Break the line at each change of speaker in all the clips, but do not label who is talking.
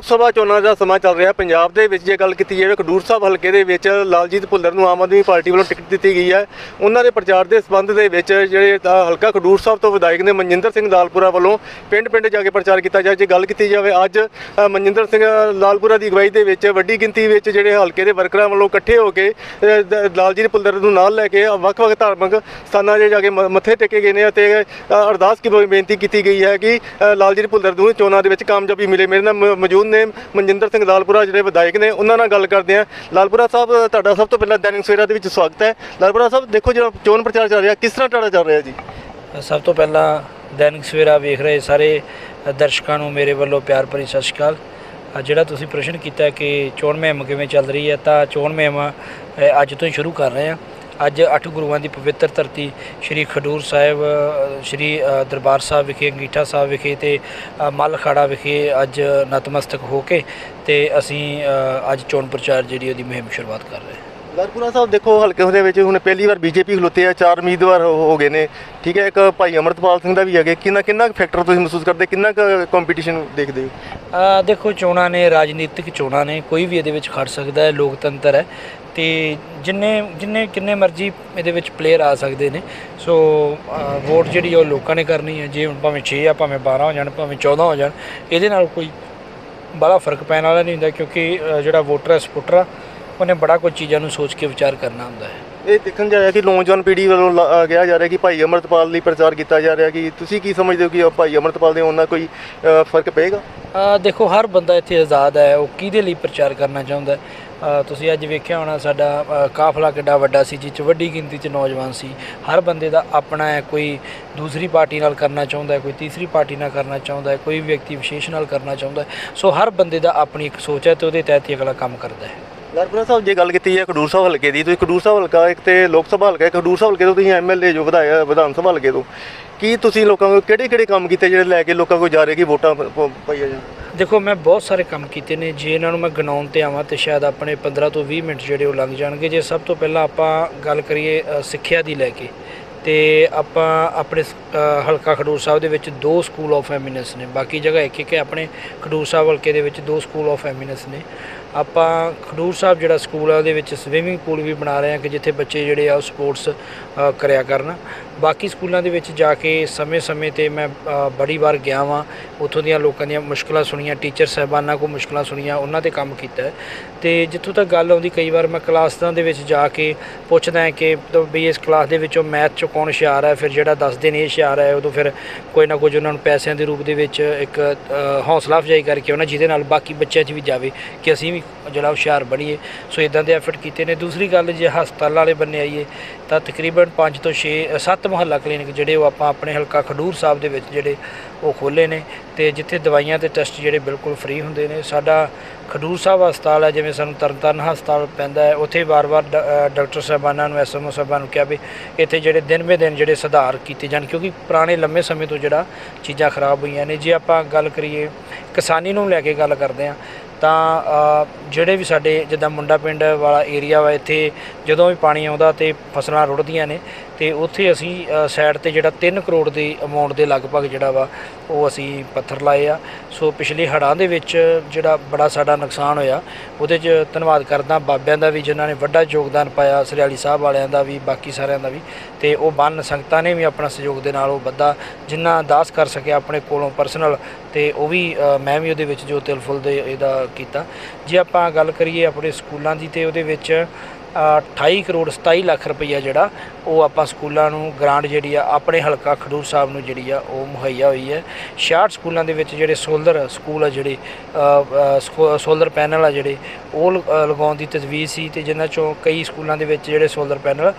ਲੋਕ ਸਭਾ ਚੋਣਾਂ ਦਾ ਸਮਾਂ ਚੱਲ ਰਿਹਾ ਪੰਜਾਬ ਦੇ ਵਿੱਚ ਜੇ ਗੱਲ ਕੀਤੀ ਜਾਵੇ, ਖਡੂਰ ਸਾਹਿਬ ਹਲਕੇ ਦੇ ਵਿੱਚ ਲਾਲਜੀਤ ਭੁੱਲਰ ਨੂੰ ਆਮ ਆਦਮੀ ਪਾਰਟੀ ਵੱਲੋਂ ਟਿਕਟ ਦਿੱਤੀ ਗਈ ਹੈ। ਉਹਨਾਂ ਦੇ ਪ੍ਰਚਾਰ ਦੇ ਸਬੰਧ ਦੇ ਵਿੱਚ ਜਿਹੜੇ ਹਲਕਾ ਖਡੂਰ ਸਾਹਿਬ ਤੋਂ ਵਿਧਾਇਕ ਨੇ ਮਨਜਿੰਦਰ ਸਿੰਘ ਲਾਲਪੁਰਾ ਵੱਲੋਂ ਪਿੰਡ-ਪਿੰਡ ਜਾ ਕੇ ਪ੍ਰਚਾਰ ਕੀਤਾ ਜਾਏ ਜੇ ਗੱਲ ਕੀਤੀ ਜਾਵੇ ਅੱਜ ਮਨਜਿੰਦਰ ਸਿੰਘ ਲਾਲਪੁਰਾ ਦੀ ਅਗਵਾਈ ਦੇ ਵਿੱਚ ਵੱਡੀ ਗਿਣਤੀ ਵਿੱਚ ਜਿਹੜੇ ਹਲਕੇ ਦੇ ਵਰਕਰਾਂ ਵੱਲੋਂ ਇਕੱਠੇ ਹੋ ਕੇ ਲਾਲਜੀਤ ਭੁੱਲਰ ਨੂੰ ਨਾਲ ਲੈ ਕੇ ਵੱਖ-ਵੱਖ ਧਾਰਮਿਕ ਸਥਾਨਾਂ 'ਤੇ ਜਾ ਕੇ ਮ- ਮੱਥੇ ਟੇਕੇ ਗਏ ਨੇ ਅਤੇ ਅਰਦਾਸ ਕੀ ਬੇਨਤੀ ਕੀਤੀ ਗਈ ਹੈ ਕਿ ਲਾਲਜੀਤ ਭੁੱਲਰ ਨੂੰ ਚੋਣਾਂ ਦੇ ਵਿੱਚ ਕਾਮਯਾਬੀ ਮਿਲੇ। ਮੇਰੇ ਨਾਲ ਮ- ਮੌਜੂਦ ਨੇ ਮਨਜਿੰਦਰ ਸਿੰਘ ਲਾਲਪੁਰਾ ਜਿਹੜੇ ਵਿਧਾਇਕ ਨੇ, ਉਹਨਾਂ ਨਾਲ ਗੱਲ ਕਰਦੇ ਹਾਂ। ਲਾਲਪੁਰਾ ਸਾਹਿਬ, ਤੁਹਾਡਾ ਸਭ ਤੋਂ ਪਹਿਲਾਂ ਦੈਨਿਕ ਸਵੇਰਾ ਦੇ ਵਿੱਚ ਸਵਾਗਤ ਹੈ। ਲਾਲਪੁਰਾ ਸਾਹਿਬ, ਦੇਖੋ ਜਿਹੜਾ ਚੋਣ ਪ੍ਰਚਾਰ ਚੱਲ ਰਿਹਾ, ਕਿਸ ਤਰ੍ਹਾਂ ਤੁਹਾਡਾ ਚੱਲ ਰਿਹਾ ਜੀ?
ਸਭ ਤੋਂ ਪਹਿਲਾਂ ਦੈਨਿਕ ਸਵੇਰਾ ਵੇਖ ਰਹੇ ਸਾਰੇ ਦਰਸ਼ਕਾਂ ਨੂੰ ਮੇਰੇ ਵੱਲੋਂ ਪਿਆਰ ਭਰੀ ਸਤਿ ਸ਼੍ਰੀ ਅਕਾਲ। ਜਿਹੜਾ ਤੁਸੀਂ ਪ੍ਰਸ਼ਨ ਕੀਤਾ ਕਿ ਚੋਣ ਮੁਹਿੰਮ ਕਿਵੇਂ ਚੱਲ ਰਹੀ ਹੈ, ਤਾਂ ਚੋਣ ਮੁਹਿੰਮ ਅੱਜ ਤੋਂ ਹੀ ਸ਼ੁਰੂ ਕਰ ਰਹੇ ਹਾਂ। ਅੱਜ ਅੱਠ ਗੁਰੂਆਂ ਦੀ ਪਵਿੱਤਰ ਧਰਤੀ ਸ੍ਰੀ ਖਡੂਰ ਸਾਹਿਬ ਸ੍ਰੀ ਦਰਬਾਰ ਸਾਹਿਬ ਵਿਖੇ ਅੰਗੀਠਾ ਸਾਹਿਬ ਵਿਖੇ ਤੇ ਮੱਲ ਖਾੜਾ ਵਿਖੇ ਅੱਜ ਨਤਮਸਤਕ ਹੋ ਕੇ ਤੇ ਅਸੀਂ ਅੱਜ ਚੋਣ ਪ੍ਰਚਾਰ ਜਿਹੜੀ ਉਹਦੀ ਮੁਹਿੰਮ ਸ਼ੁਰੂਆਤ ਕਰ ਰਹੇ ਹਾਂ।
ਲਾਲਪੁਰਾ ਸਾਹਿਬ ਦੇਖੋ ਹਲਕੇ ਦੇ ਵਿੱਚ ਹੁਣ ਪਹਿਲੀ ਵਾਰ ਬੀਜੇਪੀ ਖਲੋਤੇ ਆ ਚਾਰ ਉਮੀਦਵਾਰ ਹੋ ਗਏ ਨੇ। ਠੀਕ ਹੈ ਇੱਕ ਭਾਈ ਅਮਰਤਪਾਲ ਸਿੰਘ ਦਾ ਵੀ ਹੈਗੇ। ਕਿੰਨਾ ਕਿੰਨਾ ਫੈਕਟਰ ਤੁਸੀਂ ਮਹਿਸੂਸ ਕਰਦੇ? ਕਿੰਨਾ ਕੰਪੀਟੀਸ਼ਨ ਦੇਖਦੇ ਹੋ?
ਦੇਖੋ ਚੋਣਾਂ ਨੇ ਰਾਜਨੀਤਿਕ ਚੋਣਾਂ ਨੇ ਕੋਈ ਵੀ ਇਹਦੇ ਵਿੱਚ ਖੜ ਸਕਦਾ ਹੈ ਲੋਕਤੰਤਰ ਹੈ। ਤੇ ਜਿੰਨੇ ਜਿੰਨੇ, ਕਿੰਨੇ ਮਰਜ਼ੀ ਇਹਦੇ ਵਿੱਚ ਪਲੇਅਰ ਆ ਸਕਦੇ ਨੇ। ਸੋ ਵੋਟ ਜਿਹੜੀ ਉਹ ਲੋਕਾਂ ਨੇ ਕਰਨੀ ਹੈ ਜੇ ਹੁਣ ਭਾਵੇਂ 6 ਆ, ਭਾਵੇਂ 12 ਹੋ ਜਾਣ, ਭਾਵੇਂ 14 ਹੋ ਜਾਣ, ਇਹਦੇ ਨਾਲ ਕੋਈ ਬੜਾ ਫ਼ਰਕ ਪੈਣ ਵਾਲਾ ਨਹੀਂ ਹੁੰਦਾ ਕਿਉਂਕਿ ਜਿਹੜਾ ਵੋਟਰ ਹੈ ਸਪੋਰਟਰ ਆ ਉਹਨੇ ਬੜਾ ਕੁਝ ਚੀਜ਼ਾਂ ਨੂੰ ਸੋਚ ਕੇ ਵਿਚਾਰ ਕਰਨਾ ਹੁੰਦਾ ਹੈ।
ਇਹ ਦੇਖਣ ਜਾ ਰਿਹਾ ਕਿ ਨੌਜਵਾਨ ਪੀੜ੍ਹੀ ਵੱਲੋਂ ਲਾ- ਕਿਹਾ ਜਾ ਰਿਹਾ ਕਿ ਭਾਈ ਅਮਰਤਪਾਲ ਲਈ ਪ੍ਰਚਾਰ ਕੀਤਾ ਜਾ ਰਿਹਾ ਕਿ ਤੁਸੀਂ ਕੀ ਸਮਝਦੇ ਹੋ ਕਿ ਉਹ ਭਾਈ ਅਮਰਤਪਾਲ ਦੇ ਉਹਨਾਂ ਕੋਈ ਅ, ਫ਼ਰਕ ਪਏਗਾ?
ਅ, ਦੇਖੋ ਹਰ ਬੰਦਾ ਇੱਥੇ ਆਜ਼ਾਦ ਹੈ ਉਹ ਕਿਹਦੇ ਲਈ ਪ੍ਰਚਾਰ ਕਰਨਾ ਚਾਹੁੰਦਾ ਹੈ? ਅ, ਤੁਸੀਂ ਅੱਜ ਵੇਖਿਆ ਹੋਣਾ ਸਾਡਾ ਅ, ਕਾਫਲਾ ਕਿੱਡਾ ਵੱਡਾ ਸੀ ਜਿਸ 'ਚ ਵੱਡੀ ਗਿਣਤੀ 'ਚ ਨੌਜਵਾਨ ਸੀ। ਹਰ ਬੰਦੇ ਦਾ ਆਪਣਾ ਹੈ ਕੋਈ ਦੂਸਰੀ ਪਾਰਟੀ ਨਾਲ ਕਰਨਾ ਚਾਹੁੰਦਾ ਹੈ ਕੋਈ ਤੀਸਰੀ ਪਾਰਟੀ ਨਾਲ ਕਰਨਾ ਚਾਹੁੰਦਾ ਹੈ ਕੋਈ ਵਿਅਕਤੀ ਵਿਸ਼ੇਸ਼ ਨਾਲ ਕਰਨਾ ਚਾਹੁੰਦਾ ਹੈ। ਸੋ ਹਰ ਬੰਦੇ ਦਾ ਆਪਣੀ ਇੱਕ ਸੋਚ ਹੈ ਤੇ ਉਹਦੇ ਤਹਿਤ ਹੀ ਅਗਲਾ ਕੰਮ ਕਰਦਾ ਹੈ।
ਲਾਲਪੁਰਾ ਸਾਹਿਬ ਜੇ ਗੱਲ ਕੀਤੀ ਹੈ ਖਡੂਰ ਸਾਹਿਬ ਹਲਕੇ ਦੀ ਤੁਸੀਂ ਖਡੂਰ ਸਾਹਿਬ ਹਲਕਾ ਇੱਕ ਤੇ ਲੋਕ ਸਭਾ ਹਲਕਾ ਹੈ, ਖਡੂਰ ਸਾਹਿਬ ਹਲਕੇ ਤੋਂ ਤੁਸੀਂ ਐਮਐਲਏ ਜੋ ਵਿਧਾਇਕ ਵਿਧਾਨ ਸਭਾ ਹਲਕੇ ਤੋਂ। ਕੀ ਤੁਸੀਂ ਲੋਕਾਂ ਕੋਲ ਕਿਹੜੇ ਕਿਹੜੇ ਕੰਮ ਕੀਤੇ ਜਿਹੜੇ ਲੈ ਕੇ ਲੋਕਾਂ ਕੋਲ ਜਾ ਰਹੇ ਕਿ ਵੋਟਾਂ ਪ- ਪ-
ਦੇਖੋ ਮੈਂ ਬਹੁਤ ਸਾਰੇ ਕੰਮ ਕੀਤੇ ਨੇ। ਜੇ ਇਹਨਾਂ ਨੂੰ ਮੈਂ ਗਿਣਾਉਣ ਤੇ ਆਵਾਂ ਤੇ ਸ਼ਾਇਦ ਆਪਣੇ 15 ਤੋਂ 20 ਮਿੰਟ ਜਿਹੜੇ ਉਹ ਲੰਘ ਜਾਣਗੇ। ਜੇ ਸਭ ਤੋਂ ਪਹਿਲਾਂ ਆਪਾਂ ਗੱਲ ਕਰੀਏ ਸਿੱਖਿਆ ਦੀ ਲੈ ਕੇ ਤੇ ਆਪਾਂ ਆਪਣੇ ਹਲਕਾ ਖਡੂਰ ਸਾਹਿਬ ਦੇ ਵਿੱਚ ਦੋ ਸਕੂਲ ਆਫ ਐਮਿਨੈਂਸ ਨੇ। ਬਾਕੀ ਜਗ੍ਹਾ ਇੱਕ ਇੱਕ ਹੈ ਆਪਣੇ ਖਡੂਰ ਸਾਹਿਬ ਹਲਕੇ ਦੇ ਵਿੱਚ ਦੋ ਸਕੂਲ ਆਫ ਐਮਿਨੈਂਸ ਨੇ। ਆਪਾਂ ਖਡੂਰ ਸਾਹਿਬ ਜਿਹੜਾ ਸਕੂਲ ਆ ਉਹਦੇ ਵਿੱਚ ਸਵਿਮਿੰਗ ਪੂਲ ਵੀ ਬਣਾ ਰਹੇ ਹਾਂ ਕਿ ਜਿੱਥੇ ਬੱਚੇ ਜਿਹੜੇ ਆ ਉਹ ਸਪੋਰਟਸ ਕਰਿਆ ਕਰਨ। ਬਾਕੀ ਸਕੂਲਾਂ ਦੇ ਵਿੱਚ ਜਾ ਕੇ ਸਮੇਂ-ਸਮੇਂ ਤੇ ਮੈਂ ਬੜੀ ਵਾਰ ਗਿਆ ਵਾਂ। ਉੱਥੋਂ ਦੀਆਂ ਲੋਕਾਂ ਦੀਆਂ ਮੁਸ਼ਕਲਾਂ ਸੁਣੀਆਂ ਟੀਚਰ ਸਾਹਿਬਾਨਾਂ ਕੋ ਮੁਸ਼ਕਲਾਂ ਸੁਣੀਆਂ ਉਹਨਾਂ ਤੇ ਕੰਮ ਕੀਤਾ ਹੈ। ਤੇ ਜਿੱਥੋਂ ਤੱਕ ਗੱਲ ਆਉਂਦੀ ਕਈ ਵਾਰ ਮੈਂ ਕਲਾਸਾਂ ਦੇ ਵਿੱਚ ਜਾ ਕੇ ਪੁੱਛਦਾ ਹਾਂ ਕਿ ਤ- ਵੀ ਇਸ ਕਲਾਸ ਦੇ ਵਿੱਚੋਂ ਮੈਥ ਚ ਕੌਣ ਹੁਸ਼ਿਆਰ ਹੈ? ਫਿਰ ਜਿਹੜਾ ਦੱਸਦੇ ਨੇ ਇਹ ਹੁਸ਼ਿਆਰ ਹੈ ਉਦੋਂ ਫਿਰ ਕੋਈ ਨਾ ਕੁਝ ਉਹਨਾਂ ਨੂੰ ਪੈਸਿਆਂ ਦੇ ਰੂਪ ਦੇ ਵਿੱਚ ਇੱਕ ਅ, ਹੌਸਲਾ ਅਫਜ਼ਾਈ ਕਰਕੇ ਉਹਨਾਂ ਜਿਹਦੇ ਨਾਲ ਬਾਕੀ ਬੱਚਿਆਂ 'ਚ ਵੀ ਜਾਵੇ ਕਿ ਅਸੀਂ ਵੀ ਜਿਹੜਾ ਹੁਸ਼ਿਆਰ ਬਣੀਏ। ਸੋ ਇਦਾਂ ਦੇ ਐਫਰਟ ਕੀਤੇ ਨੇ। ਦੂਸਰੀ ਗੱਲ, ਜੇ ਹਸਪਤਾਲ ਵਾਲੇ ਬੰਨੇ ਆਈਏ, ਤਾਂ ਤਕਰੀਬਨ 5 ਤੋਂ 6 7 ਮੁਹੱਲਾ ਕਲੀਨਿਕ ਜਿਹੜੇ ਉਹ ਆਪਾਂ ਆਪਣੇ ਹਲਕਾ ਖਡੂਰ ਸਾਹਿਬ ਦੇ ਵਿੱਚ ਜਿਹੜੇ ਉਹ ਖੋਲੇ ਨੇ ਤੇ ਜਿੱਥੇ ਦਵਾਈਆਂ ਤੇ ਟੈਸਟ ਜਿਹੜੇ ਬਿਲਕੁਲ ਫ੍ਰੀ ਹੁੰਦੇ ਨੇ। ਸਾਡਾ ਖਡੂਰ ਸਾਹਿਬ ਹਸਪਤਾਲ ਹੈ, ਜਿਵੇਂ ਸਾਨੂੰ ਤਰਨਤਾਰਨ ਹਸਪਤਾਲ ਪੈਂਦਾ ਹੈ, ਉੱਥੇ ਵਾਰ-ਵਾਰ ਡਾਕਟਰ ਸਾਹਿਬਾਨਾਂ ਨੂੰ ਐਸਐਮਓ ਸਾਹਿਬਾਨ ਨੂੰ ਕਿਹਾ ਵੀ ਇੱਥੇ ਜਿਹੜੇ ਦਿਨ ਬੇ ਦਿਨ ਜਿਹੜੇ ਸੁਧਾਰ ਕੀਤੇ ਜਾਣ, ਕਿਉਂਕਿ ਪੁਰਾਣੇ ਲੰਮੇ ਸਮੇਂ ਤੋਂ ਜਿਹੜਾ ਚੀਜ਼ਾਂ ਖਰਾਬ ਹੋਈਆਂ ਨੇ। ਜੇ ਆਪਾਂ ਗੱਲ ਕਰੀਏ ਕਿਸਾਨੀ ਨੂੰ ਲੈ ਕੇ ਗੱਲ ਕਰਦੇ ਹਾਂ ਤਾਂ ਜਿਹੜੇ ਵੀ ਸਾਡੇ ਜਿੱਦਾਂ ਮੁੰਡਾ ਪਿੰਡ ਵਾਲਾ ਏਰੀਆ ਵਾ ਇੱਥੇ ਜਦੋਂ ਵੀ ਪਾਣੀ ਆਉਂਦਾ ਤੇ ਫਸਲਾਂ ਰੁੜਦੀਆਂ ਨੇ ਤੇ ਉੱਥੇ ਅਸੀਂ ਸਾਈਡ ਤੇ ਜਿਹੜਾ 3 ਕਰੋੜ ਦੇ ਅਮਾਉਂਟ ਦੇ ਲਗਭਗ ਜਿਹੜਾ ਵਾ, ਉਹ ਅਸੀਂ ਪੱਥਰ ਲਾਏ ਆ। ਸੋ ਪਿਛਲੇ ਹੜ੍ਹਾਂ ਦੇ ਵਿੱਚ ਜਿਹੜਾ ਬੜਾ ਸਾਡਾ ਨੁਕਸਾਨ ਹੋਇਆ, ਉਹਦੇ 'ਚ ਧੰਨਵਾਦ ਕਰਦਾ ਬਾਬਿਆਂ ਦਾ ਵੀ, ਜਿਨ੍ਹਾਂ ਨੇ ਵੱਡਾ ਯੋਗਦਾਨ ਪਾਇਆ, ਸਰਿਆਲੀ ਸਾਹਿਬ ਵਾਲਿਆਂ ਦਾ ਵੀ, ਬਾਕੀ ਸਾਰਿਆਂ ਦਾ ਵੀ। ਤੇ ਉਹ ਬੰਨ ਸੰਗਤਾਂ ਨੇ ਵੀ ਆਪਣਾ ਸਹਿਯੋਗ ਦੇ ਨਾਲ ਉਹ ਬੱਦਾ ਜਿੰਨਾ ਦਾਸ ਕਰ ਸਕਿਆ ਆਪਣੇ ਕੋਲੋਂ ਪਰਸਨਲ ਤੇ ਉਹ ਵੀ ਮੈਂ ਵੀ ਉਹਦੇ ਵਿੱਚ ਜੋ ਤਿਲ ਫੁੱਲ ਦੇ ਇਹਦਾ ਕੀਤਾ। ਜੇ ਆਪਾਂ ਗੱਲ ਕਰੀਏ ਆਪਣੇ ਸਕੂਲਾਂ ਦੀ ਤੇ ਉਹਦੇ ਵਿੱਚ 28 ਕਰੋੜ 27 ਲੱਖ ਰੁਪਈਆ ਜਿਹੜਾ ਉਹ ਆਪਾਂ ਸਕੂਲਾਂ ਨੂੰ ਗ੍ਰਾਂਟ ਜਿਹੜੀ ਆ ਆਪਣੇ ਹਲਕਾ ਖਡੂਰ ਸਾਹਿਬ ਨੂੰ ਜਿਹੜੀ ਆ ਉਹ ਮੁਹੱਈਆ ਹੋਈ ਹੈ। 66 ਸਕੂਲਾਂ ਦੇ ਵਿੱਚ ਜਿਹੜੇ ਸੋਲਰ ਸਕੂਲ ਆ ਜਿਹੜੇ ਅ, ਸੋਲਰ ਪੈਨਲ ਆ ਜਿਹੜੇ ਉਹ ਲ- ਲਗਾਉਣ ਦੀ ਤਜਵੀਜ਼ ਸੀ ਤੇ ਜਿਨ੍ਹਾਂ ਚੋਂ ਕਈ ਸਕੂਲਾਂ ਦੇ ਵਿੱਚ ਜਿਹੜੇ ਸੋਲਰ ਪੈਨਲ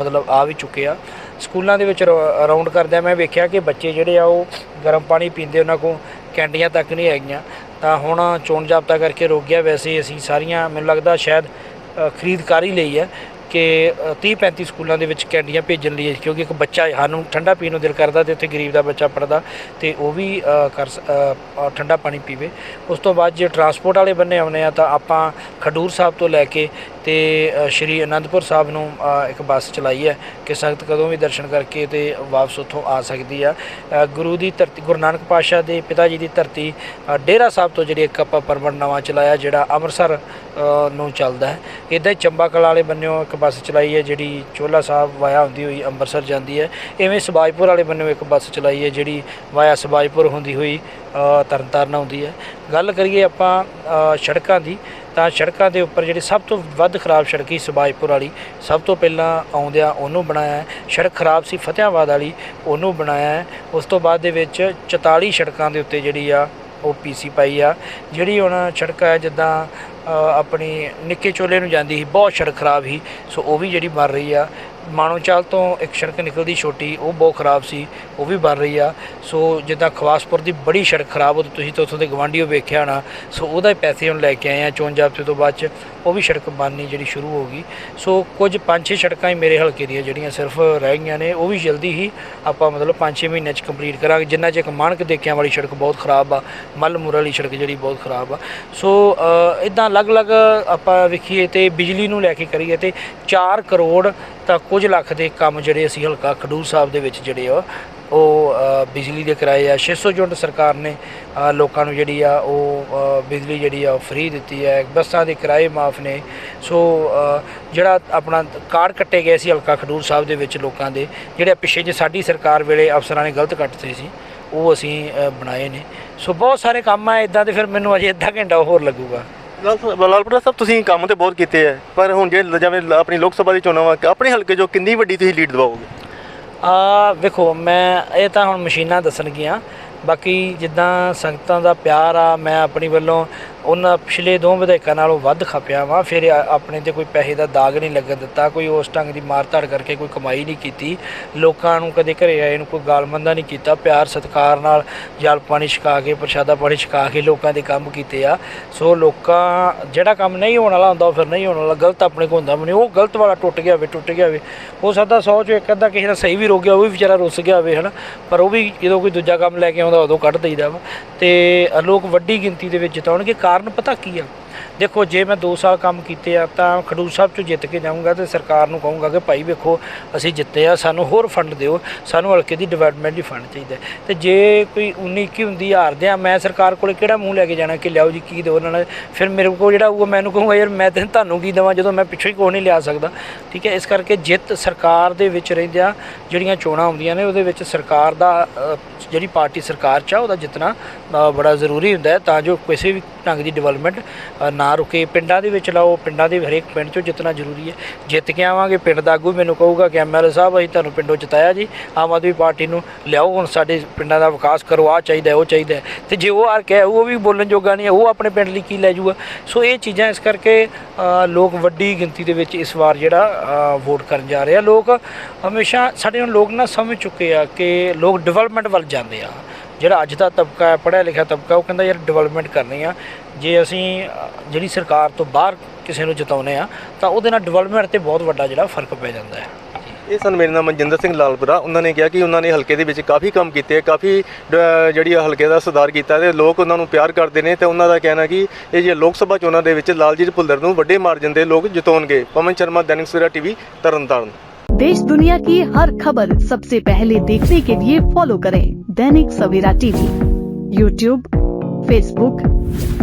ਮਤਲਬ ਆ ਵੀ ਚੁੱਕੇ ਆ। ਸਕੂਲਾਂ ਦੇ ਵਿੱਚ ਅਰਾਊਂਡ ਕਰਦਿਆਂ ਮੈਂ ਵੇਖਿਆ ਕਿ ਬੱਚੇ ਜਿਹੜੇ ਆ ਉਹ ਗਰਮ ਪਾਣੀ ਪੀਂਦੇ ਉਹਨਾਂ ਕੋਲ ਕੈਂਡੀਆਂ ਤੱਕ ਨਹੀਂ ਹੈਗੀਆਂ। ਤਾਂ ਹੁਣ ਚੋਣ ਜਾਬਤਾ ਕਰਕੇ ਰੋਕ ਗਿਆ। ਵੈਸੇ ਅਸੀਂ ਸਾਰੀਆਂ ਮੈਨੂੰ ਲੱਗਦਾ ਸ਼ਾਇਦ ਖਰੀਦ ਕਰ ਹੀ ਲਈ ਹੈ ਕਿ 30 35 ਸਕੂਲਾਂ ਦੇ ਵਿੱਚ ਕੈਂਡੀਆਂ ਭੇਜਣ ਲਈ ਕਿਉਂਕਿ ਇੱਕ ਬੱਚਾ ਸਾਨੂੰ ਠੰਡਾ ਪੀਣ ਨੂੰ ਦਿਲ ਕਰਦਾ ਤੇ ਉੱਥੇ ਗਰੀਬ ਦਾ ਬੱਚਾ ਪੜਦਾ ਤੇ ਉਹ ਵੀ ਕਰ ਠੰਡਾ ਪਾਣੀ ਪੀਵੇ। ਉਸ ਤੋਂ ਬਾਅਦ ਜੇ ਟਰਾਂਸਪੋਰਟ ਵਾਲੇ ਬੰਨੇ ਆਉਨੇ ਆ ਤਾਂ ਆਪਾਂ ਖਡੂਰ ਸਾਹਿਬ ਤੋਂ ਲੈ ਕੇ ਤੇ ਸ਼੍ਰੀ ਅਨੰਦਪੁਰ ਸਾਹਿਬ ਨੂੰ ਇੱਕ ਬੱਸ ਚਲਾਈ ਹੈ ਕਿ ਸੰਗਤ ਕਦੋਂ ਵੀ ਦਰਸ਼ਨ ਕਰਕੇ ਤੇ ਵਾਪਸ ਉੱਥੋਂ ਆ ਸਕਦੀ ਆ। ਗੁਰੂ ਦੀ ਧਰਤੀ, ਗੁਰੂ ਨਾਨਕ ਪਾਤਸ਼ਾਹ ਦੇ ਪਿਤਾ ਜੀ ਦੀ ਧਰਤੀ ਡੇਰਾ ਸਾਹਿਬ ਤੋਂ ਜਿਹੜੀ ਇੱਕ ਆਪਾਂ ਪਰਮਟ ਨਵਾਂ ਚਲਾਇਆ ਜਿਹੜਾ ਅੰਮ੍ਰਿਤਸਰ ਨੂੰ ਚੱਲਦਾ ਹੈ। ਇਦਾਂ ਹੀ ਚੰਬਾ ਕਲਾ ਵਾਲੇ ਬੰਨਿਓ ਇੱਕ ਬੱਸ ਚਲਾਈ ਹੈ ਜਿਹੜੀ ਚੋਲਾ ਸਾਹਿਬ ਵਾਇਆ ਹੁੰਦੀ ਹੋਈ ਅੰਮ੍ਰਿਤਸਰ ਜਾਂਦੀ ਹੈ। ਇਵੇਂ ਸਬਾਜਪੁਰ ਵਾਲੇ ਬੰਨਿਓ ਇੱਕ ਬੱਸ ਚਲਾਈ ਹੈ ਜਿਹੜੀ ਵਾਇਆ ਸਬਾਜਪੁਰ ਹੁੰਦੀ ਹੋਈ ਤਰਨਤਾਰਨ ਆਉਂਦੀ ਹੈ। ਗੱਲ ਕਰੀਏ ਆਪਾਂ ਸੜਕਾਂ ਦੀ ਤਾਂ ਸੜਕਾਂ ਦੇ ਉੱਪਰ ਜਿਹੜੀ ਸਭ ਤੋਂ ਵੱਧ ਖਰਾਬ ਸੜਕੀ ਸਬਾਜਪੁਰ ਵਾਲੀ, ਸਭ ਤੋਂ ਪਹਿਲਾਂ ਆਉਂਦਿਆਂ ਉਹਨੂੰ ਬਣਾਇਆ ਸੜਕ ਖਰਾਬ ਸੀ ਫਤਿਆਬਾਦ ਵਾਲੀ, ਉਹਨੂੰ ਬਣਾਇਆ ਉਸ ਤੋਂ ਬਾਅਦ ਦੇ ਵਿੱਚ 44 ਸੜਕਾਂ ਦੇ ਉੱਤੇ ਜਿਹੜੀ ਆ, ਉਹ ਪੀਸੀ ਪਾਈ ਆ। ਜਿਹੜੀ ਹੁਣ ਸੜਕ ਹੈ ਜਿੱਦਾਂ ਆਪਣੀ ਨਿੱਕੇ ਚੋਲੇ ਨੂੰ ਜਾਂਦੀ ਸੀ, ਬਹੁਤ ਸੜਕ ਖਰਾਬ ਸੀ। ਸੋ ਉਹ ਵੀ ਜਿਹੜੀ ਬਣ ਰਹੀ ਆ। ਮਾਣੋਚਾਲ ਤੋਂ ਇੱਕ ਸੜਕ ਨਿਕਲਦੀ ਛੋਟੀ, ਉਹ ਬਹੁਤ ਖਰਾਬ ਸੀ, ਉਹ ਵੀ ਬਣ ਰਹੀ ਆ। ਸੋ ਜਿੱਦਾਂ ਖਵਾਸਪੁਰ ਦੀ ਬੜੀ ਸੜਕ ਖਰਾਬ ਉਹ ਤੁਸੀਂ ਤਾਂ ਉੱਥੋਂ ਦੇ ਗਵਾਂਢੀਓ ਵੇਖਿਆ ਹੋਣਾ, ਸੋ ਉਹਦਾ ਹੀ ਪੈਸੇ ਹੁਣ ਲੈ ਕੇ ਆਏ ਆ, ਚੋਣ ਜਾਬਤੇ ਤੋਂ ਬਾਅਦ ਚ ਉਹ ਵੀ ਸੜਕ ਬਣਨੀ ਜਿਹੜੀ ਸ਼ੁਰੂ ਹੋ ਗਈ। ਸੋ ਕੁਝ ਪੰਜ ਛੇ ਸੜਕਾਂ ਹੀ ਮੇਰੇ ਹਲਕੇ ਦੀਆਂ ਜਿਹੜੀਆਂ ਸਿਰਫ ਰਹਿ ਗਈਆਂ ਨੇ, ਉਹ ਵੀ ਜਲਦੀ ਹੀ ਆਪਾਂ ਮਤਲਬ 5-6 ਮਹੀਨਿਆਂ ਚ ਕੰਪਲੀਟ ਕਰਾਂਗੇ। ਜਿੰਨਾ ਚ ਇੱਕ ਮਾਨਕ ਦੇਖਿਆਂ ਵਾਲੀ ਸੜਕ ਬਹੁਤ ਖਰਾਬ ਆ ਮੱਲਮੁਰ ਵਾਲੀ ਸੜਕ ਜਿਹੜੀ ਬਹੁਤ ਖਰਾਬ ਆ। ਸੋ ਇਦਾਂ ਅਲੱਗ-ਅਲੱਗ ਆਪਾਂ ਵੇਖੀਏ ਤੇ ਬਿਜਲੀ ਨੂੰ ਲੈ ਕੇ ਕਰੀਏ ਤੇ 4 ਕਰੋੜ ਤਾਂ ਕੁਝ ਲੱਖ ਦੇ ਕੰਮ ਜਿਹੜੇ ਅਸੀਂ ਹਲਕਾ ਖਡੂਰ ਸਾਹਿਬ ਦੇ ਵਿੱਚ ਜਿਹੜੇ ਆ, ਉਹ ਬਿਜਲੀ ਦੇ ਕਿਰਾਏ ਆ। 600 ਯੂਨਿਟ ਸਰਕਾਰ ਨੇ ਲੋਕਾਂ ਨੂੰ ਜਿਹੜੀ ਆ, ਉਹ ਬਿਜਲੀ ਜਿਹੜੀ ਆ ਫ੍ਰੀ ਦਿੱਤੀ ਹੈ। ਬੱਸਾਂ ਦੇ ਕਿਰਾਏ ਮਾਫ ਨੇ। ਸੋ ਜਿਹੜਾ ਆਪਣਾ ਕਾਰਡ ਕੱਟੇ ਗਏ ਸੀ ਹਲਕਾ ਖਡੂਰ ਸਾਹਿਬ ਦੇ ਵਿੱਚ ਲੋਕਾਂ ਦੇ, ਜਿਹੜੇ ਪਿੱਛੇ ਜੇ ਸਾਡੀ ਸਰਕਾਰ ਵੇਲੇ ਅਫਸਰਾਂ ਨੇ ਗਲਤ ਕੱਟਦੇ ਸੀ, ਉਹ ਅਸੀਂ ਬਣਾਏ ਨੇ। ਸੋ, ਬਹੁਤ ਸਾਰੇ ਕੰਮ ਆ ਇਦਾਂ ਦੇ ਫਿਰ ਮੈਨੂੰ ਅਜੇ ਅੱਧਾ ਘੰਟਾ ਹੋਰ ਲੱਗੂਗਾ।
ਲਾਲ- ਲਾਲਪੁਰਾ ਸਾਹਿਬ, ਤੁਸੀਂ ਕੰਮ ਤੇ ਬਹੁਤ ਕੀਤੇ ਆ ਪਰ ਹੁਣ ਜੇ ਜਿਵੇਂ ਆਪਣੀ ਲੋਕ ਸਭਾ ਦੀ ਚੋਣਾਂ ਵਾ, ਆਪਣੇ ਹਲਕੇ 'ਚੋਂ ਕਿੰਨੀ ਵੱਡੀ ਤੁਸੀਂ ਲੀਡ ਦਵਾਓਗੇ?
ਆ, ਵੇਖੋ, ਮੈਂ ਇਹ ਤਾਂ ਹੁਣ ਮਸ਼ੀਨਾਂ ਦੱਸਣਗੀਆਂ ਬਾਕੀ ਜਿੱਦਾਂ ਸੰਗਤਾਂ ਦਾ ਪਿਆਰ ਆ, ਮੈਂ ਆਪਣੀ ਵੱਲੋਂ ਉਹਨਾਂ ਪਿਛਲੇ ਦੋ ਵਿਧਾਇਕਾਂ ਨਾਲੋਂ ਵੱਧ ਖਪਿਆ ਵਾਂ। ਫਿਰ ਆਪਣੇ ਤੇ ਕੋਈ ਪੈਸੇ ਦਾ ਦਾਗ ਨਹੀਂ ਲੱਗਣ ਦਿੱਤਾ, ਕੋਈ ਉਸ ਢੰਗ ਦੀ ਮਾਰ ਧੜ ਕਰਕੇ ਕੋਈ ਕਮਾਈ ਨਹੀਂ ਕੀਤੀ। ਲੋਕਾਂ ਨੂੰ ਕਦੇ ਘਰੇ ਆਏ ਨੂੰ ਕੋਈ ਗਾਲਮੰਦਾ ਨਹੀਂ ਕੀਤਾ। ਪਿਆਰ, ਸਤਿਕਾਰ ਨਾਲ ਜਲ ਪਾਣੀ ਛਕਾ ਕੇ, ਪ੍ਰਸ਼ਾਦਾ ਪਾਣੀ ਛਕਾ ਕੇ ਲੋਕਾਂ ਦੇ ਕੰਮ ਕੀਤੇ ਆ। ਸੋ ਲੋਕਾਂ, ਜਿਹੜਾ ਕੰਮ ਨਹੀਂ ਹੋਣ ਵਾਲਾ ਹੁੰਦਾ, ਉਹ ਫਿਰ ਨਹੀਂ ਹੋਣ ਵਾਲਾ। ਗਲਤ ਆਪਣੇ ਕੋਲ ਹੁੰਦਾ ਵੀ ਨਹੀਂ ਉਹ ਗਲਤ ਵਾਲਾ ਟੁੱਟ ਗਿਆ ਹੋਵੇ ਟੁੱਟ ਗਿਆ ਹੋਵੇ ਹੋ ਸਕਦਾ 100 ਚੋਂ ਇੱਕ ਅੱਧਾ ਕਿਸੇ ਦਾ ਸਹੀ ਵੀ ਰੁਕ ਗਿਆ, ਉਹ ਵੀ ਵਿਚਾਰਾ ਰੁੱਸ ਗਿਆ ਹੋਵੇ ਹਨਾ? ਪਰ ਉਹ ਵੀ ਜਦੋਂ ਕੋਈ ਦੂਜਾ ਕੰਮ ਲੈ ਕੇ ਆਉਂਦਾ ਉਦੋਂ ਕੱਢ ਦਈਦਾ ਵਾ। ਤੇ ਲੋਕ ਵੱਡੀ ਗਿਣਤੀ ਦੇ ਵਿੱਚ ਜਿਤਾਉਣਗੇ। ਕਾਰਨ ਪਤਾ ਕੀ ਆ? ਦੇਖੋ, ਜੇ ਮੈਂ 2 ਸਾਲ ਕੰਮ ਕੀਤੇ ਆ, ਤਾਂ ਖਡੂਰ ਸਾਹਿਬ ਚੋਂ ਜਿੱਤ ਕੇ ਜਾਊਂਗਾ ਤੇ ਸਰਕਾਰ ਨੂੰ ਕਹੂੰਗਾ ਕਿ ਭਾਈ ਵੇਖੋ, ਅਸੀਂ ਜਿੱਤੇ ਆ, ਸਾਨੂੰ ਹੋਰ ਫੰਡ ਦਿਓ, ਸਾਨੂੰ ਹਲਕੇ ਦੀ ਡਿਵੈਲਪਮੈਂਟ ਲਈ ਫੰਡ ਚਾਹੀਦਾ ਹੈ। ਤੇ ਜੇ ਕੋਈ 19 21 ਹੁੰਦੀ ਹਾਰਦੇ ਆ, ਮੈਂ ਸਰਕਾਰ ਕੋਲੇ ਕਿਹੜਾ ਮੂੰਹ ਲੈ ਕੇ ਜਾਣਾ ਕਿ ਲਿਆਓ ਜੀ, ਕੀ ਦਿਓ ਉਹਨਾਂ ਨੇ ਫਿਰ ਮੇਰੇ ਕੋਲ ਜਿਹੜਾ ਉਹ ਮੈਨੂੰ ਕਹੂੰਗਾ, ਯਾਰ, ਮੈਂ ਤਾਂ ਤੁਹਾਨੂੰ ਕੀ ਦੇਵਾਂ, ਜਦੋਂ ਮੈਂ ਪਿੱਛੋਂ ਹੀ ਕੋਈ ਨਹੀਂ ਲਿਆ ਸਕਦਾ ਠੀਕ ਹੈ, ਇਸ ਕਰਕੇ ਜਿੱਤ ਸਰਕਾਰ ਦੇ ਵਿੱਚ ਰਹਿੰਦਿਆਂ ਜਿਹੜੀਆਂ ਚੋਣਾਂ ਹੁੰਦੀਆਂ ਨੇ, ਉਹਦੇ ਵਿੱਚ ਸਰਕਾਰ ਦਾ ਜਿਹੜੀ ਪਾਰਟੀ ਸਰਕਾਰ ਚ ਆ, ਉਹਦਾ ਜਿੱਤਣਾ ਬੜਾ ਜ਼ਰੂਰੀ ਹੁੰਦਾ ਤਾਂ ਜੋ ਕਿਸੇ ਵੀ ਢੰਗ ਦੀ ਡਿਵੈਲਪਮੈਂਟ ਨਾ ਰੁਕੇ। ਪਿੰਡਾਂ ਦੇ ਵਿੱਚ ਲਾਓ, ਪਿੰਡਾਂ ਦੇ ਹਰੇਕ ਪਿੰਡ ਚੋਂ ਜਿੱਤਣਾ ਜ਼ਰੂਰੀ ਹੈ। ਜਿੱਤ ਕੇ ਆਵਾਂਗੇ, ਪਿੰਡ ਦਾ ਆਗੂ ਮੈਨੂੰ ਕਹੂਗਾ ਕਿ ਐਮਐਲਏ ਸਾਹਿਬ, ਅਸੀਂ ਤੁਹਾਨੂੰ ਪਿੰਡੋਂ ਜਿਤਾਇਆ ਜੀ। ਆਮ ਆਦਮੀ ਪਾਰਟੀ ਨੂੰ ਲਿਆਓ, ਹੁਣ ਸਾਡੇ ਪਿੰਡਾਂ ਦਾ ਵਿਕਾਸ ਕਰੋ ਆ ਚਾਹੀਦਾ ਉਹ ਚਾਹੀਦਾ ਹੈ। ਤੇ ਜੇ ਉਹ ਆ ਕੇ ਉਹ ਵੀ ਬੋਲਣ ਜੋਗਾ ਨਹੀਂ ਉਹ ਆਪਣੇ ਪਿੰਡ ਲਈ ਕੀ ਲੈ ਜਾਊਗਾ ਸੋ ਇਹ ਚੀਜ਼ਾਂ ਇਸ ਕਰਕੇ ਲੋਕ ਵੱਡੀ ਗਿਣਤੀ ਦੇ ਵਿੱਚ ਇਸ ਵਾਰ ਜਿਹੜਾ ਵੋਟ ਕਰਨ ਜਾ ਰਹੇ ਆ। ਲੋਕ ਹਮੇਸ਼ਾ, ਸਾਡੇ ਹੁਣ ਲੋਕ ਨਾ ਸਮਝ ਚੁੱਕੇ ਆ ਕਿ ਲੋਕ ਡਿਵੈਲਪਮੈਂਟ ਵੱਲ ਜਾਂਦੇ ਆ। ਜਿਹੜਾ ਅੱਜ ਦਾ ਤਬਕਾ ਹੈ, ਪੜ੍ਹਿਆ ਲਿਖਿਆ ਤਬਕਾ, ਉਹ ਕਹਿੰਦਾ ਯਾਰ ਡਿਵੈਲਪਮੈਂਟ ਕਰਨੀ ਆ। ਜੇ ਅਸੀਂ ਅ, ਜਿਹੜੀ ਸਰਕਾਰ ਤੋਂ ਬਾਹਰ ਕਿਸੇ ਨੂੰ ਜਿਤਾਉਨੇ ਆ ਤਾਂ ਉਹਦੇ ਨਾਲ ਡਿਵੈਲਪਮੈਂਟ ਤੇ ਬਹੁਤ ਵੱਡਾ ਜਿਹੜਾ ਫਰਕ ਪੈ ਜਾਂਦਾ ਹੈ
ਇਹ ਸਨ ਮੇਰੇ ਨਾਮ ਮਨਜਿੰਦਰ ਸਿੰਘ ਲਾਲਪੁਰਾ ਉਹਨਾਂ ਨੇ ਕਿਹਾ ਕਿ ਉਹਨਾਂ ਨੇ ਹਲਕੇ ਦੇ ਵਿੱਚ ਕਾਫੀ ਕੰਮ ਕੀਤੇ ਕਾਫੀ ਡ- ਜਿਹੜੀ ਆ ਹਲਕੇ ਦਾ ਸੁਧਾਰ ਕੀਤਾ ਤੇ ਲੋਕ ਉਹਨਾਂ ਨੂੰ ਪਿਆਰ ਕਰਦੇ ਨੇ ਤੇ ਉਹਨਾਂ ਦਾ ਕਹਿਣਾ ਕਿ ਇਹ ਜੇ ਲੋਕ ਸਭਾ ਚੋਣਾਂ ਦੇ ਵਿੱਚ ਲਾਲਜੀਤ ਭੁੱਲਰ ਨੂੰ ਵੱਡੇ ਮਾਰਜਨ ਦੇ ਲੋਕ ਜਿਤਾਉਣਗੇ ਪਵਨ ਸ਼ਰਮਾ ਦੈਨਿਕ ਸਵੇਰਾ ਟੀਵੀ ਤਰਨਤਾਰਨ
देश दुनिया की हर खबर सबसे पहले देखने के लिए फॉलो करें Dainik Savera TV YouTube Facebook